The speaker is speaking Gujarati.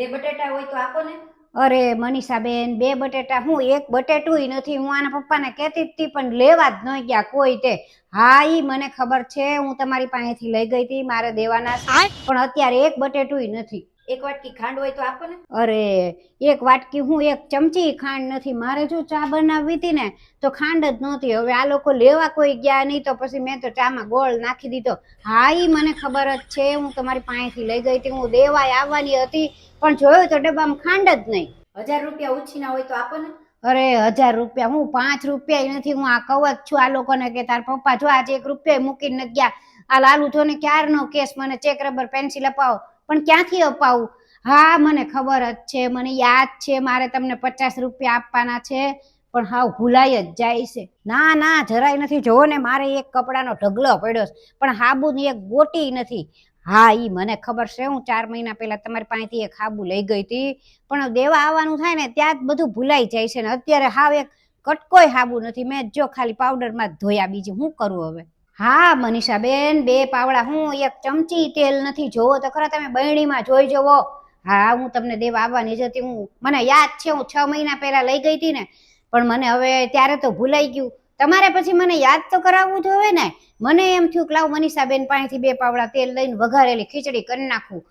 બે બટેટા હોય તો આપો ને. અરે મનીષાબેન, બે બટેટા, હું એક બટેટું નથી, હું આના પપ્પાને કહેતી જ હતી પણ લેવા જ ન ગયા કોઈ તે. હા ઈ મને ખબર છે. હું તમારી પાસેથી લઈ ગઈ હતી મારે દેવાના છે. પણ અત્યારે એક બટેટુંય નથી. એક વાટકી ખાંડ હોય તો આપો ને. અરે એક વાટકી હું એક ચમચી ખાંડ નથી. મારે જો ચા બનાવવી હતી ને તો ખાંડ જ નહોતી. હવે આ લોકો લેવા કોઈ ગયા નહીં તો પછી મેં તો ચામાં ગોળ નાખી દીધો. હા ઈ મને ખબર જ છે. હું તમારી પાસેથી લઈ ગઈ હતી. હું દેવાય આવવાની હતી પણ જોયું તો ડબ્બામાં ખાંડ જ નહીં. હજાર રૂપિયા ઉછીના હોય તો આપો ને. અરે હજાર રૂપિયા હું પાંચ રૂપિયા નથી, હું આ કહું છું આ લોકોને કે તાર પપ્પા જો આજે એક રૂપિયા મૂકીને ન ગયા, આ લાલુ જો ને ક્યારનો કેસ મને ચેક રબર પેન્સિલ અપાવો, પણ ક્યાંથી અપાવું? હા, મને ખબર જ છે, મને યાદ છે, મારે તમને પચાસ રૂપિયા આપવાના છે, પણ હાવ ભૂલાઈ જ જાય છે. ના ના, જરાય નથી. જોવો ને, મારે એક કપડાનો ઢગલો પડ્યો પણ હાબુની એક ગોટી નથી. હા, ઈ મને ખબર છે. હું ચાર મહિના પહેલા તમારી પાસેથી એક હાબુ લઈ ગઈ હતી. પણ દેવા આવવાનું થાય ને, ત્યાં જ બધું ભૂલાઈ જાય છે ને. અત્યારે હાવ એક કટકોય હાબુ નથી. મેં જો ખાલી પાવડરમાં જ ધોયા બીજી હું કરું હવે? હા, મનીષાબેન, બે પાવડા. હું એક ચમચી તેલ નથી જોવો તો ખરા તમે બહેણીમાં જોઈ જવો. હા, હું તમને દેવા આવવાની જ હતી. હું, મને યાદ છે, હું છ મહિના પહેલા લઈ ગઈ હતી ને. પણ મને હવે ત્યારે તો ભૂલાઈ ગયું. તમારે પછી મને યાદ તો કરાવવું જોઈએ ને. મને એમ થયું કે લાવ મનીષાબેન પાસેથી બે પાવડા તેલ લઈને વઘારેલી ખીચડી કરી નાખું.